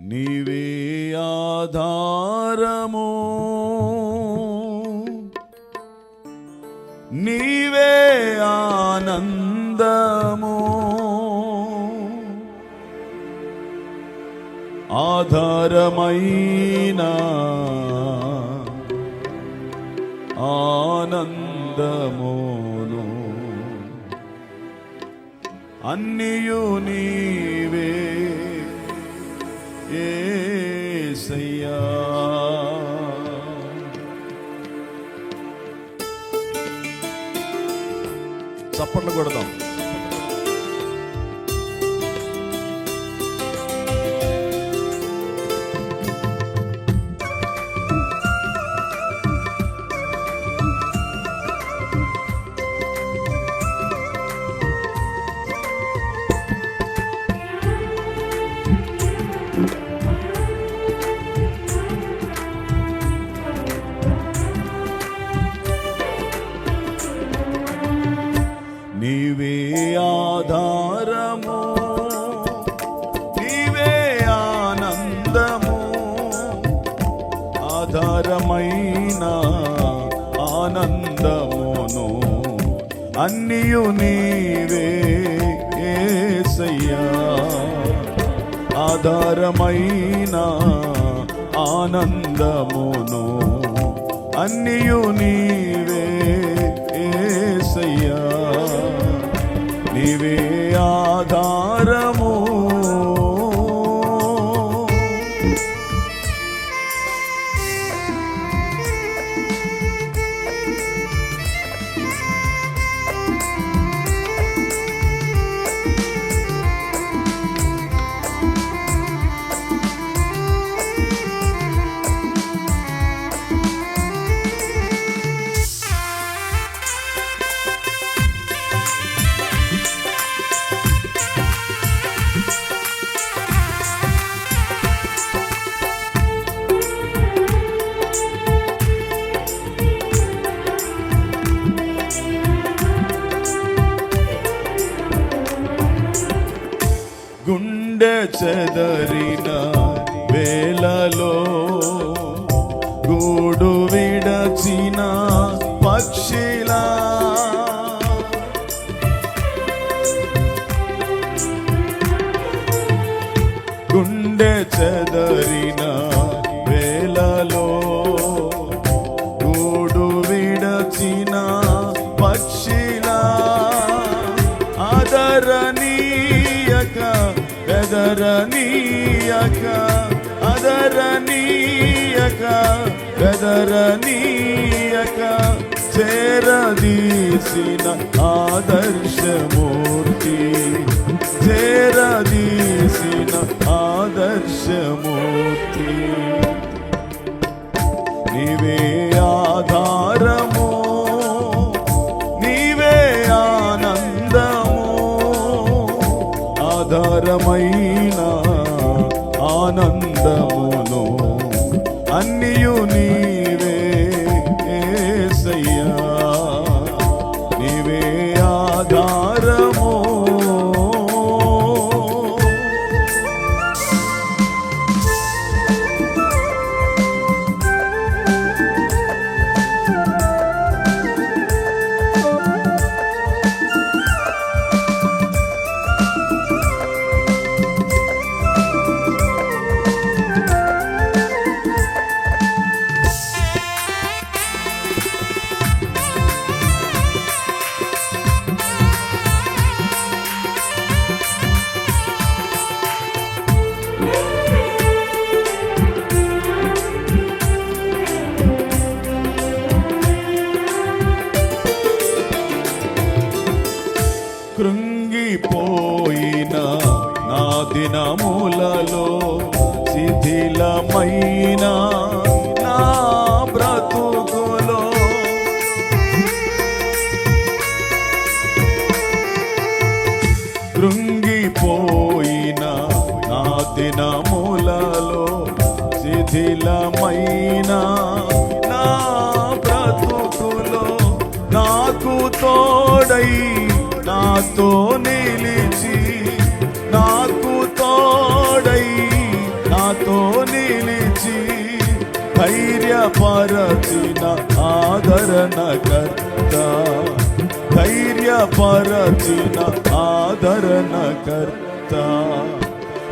నీవే ఆధారము. నీవే ఆనందము. ఆధారమైన ఆనందమును. అన్నియు నీవే ఏసయ్యా చప్పట్లు కొడదాం. అన్నియు నీవే ఏసయ్యా. ఆధారమైన ఆనందమును అన్నియు నీవే ఏసయ్యా. నీవే ఆధారము. చెదరిన వేలలో గూడు విడచిన పక్షిలా. గుండె చెదరినా బెదరనీయక అదరనీయక బెదరనీయక చేరదీసిన ఆదర్శమూర్తి చేరదీసిన ఆదర్శమూర్తి. ఆనందమును దినములలో శిథిలమైన నా బ్రతుకులో. కృంగిపోయిన నా దినములలో శిథిలమైన నా బ్రతుకులో నాకు తోడై నాతో నిలిచి తోడై నాతో నిలిచి ధైర్యపరచిన ఆదరణకర్త. ధైర్యపరచిన ఆదరణకర్త.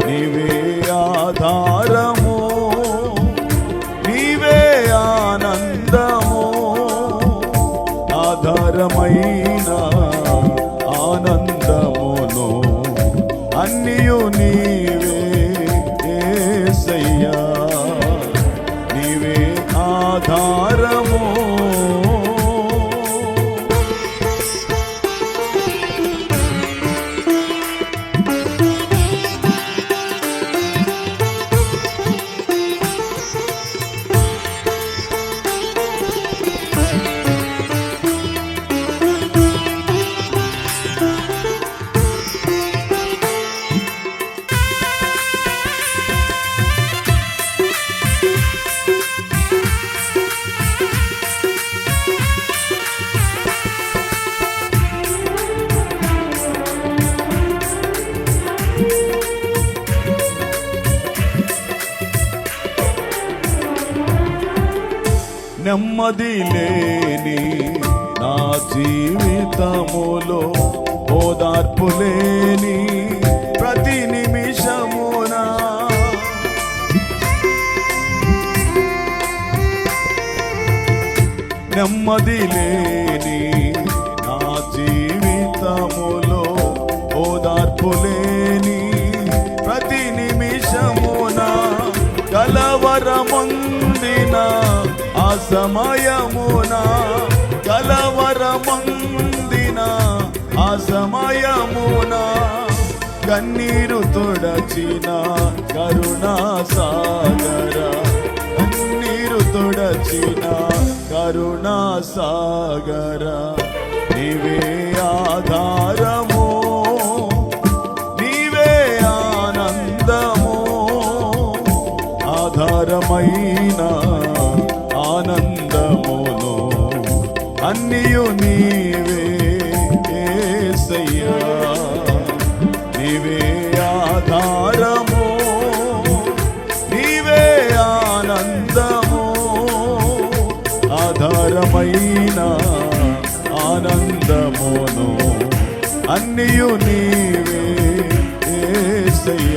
నీవే ఆధారం నెమ్మది లేని నా జీవితములో ఓదార్పు లేని ప్రతి నిమిషమునా. నెమ్మది లేని నా జీవితములో ఓదార్పు లేని సమయమున కలవరమందిన ఆ సమయమున కన్నీరు తొడచిన కరుణా సాగర కన్నీరు తొడచిన కరుణా సాగర నీవే ఆధారము నీవే ఆనందము ఆధారమైన అన్నియు నీవే యేసయ్యా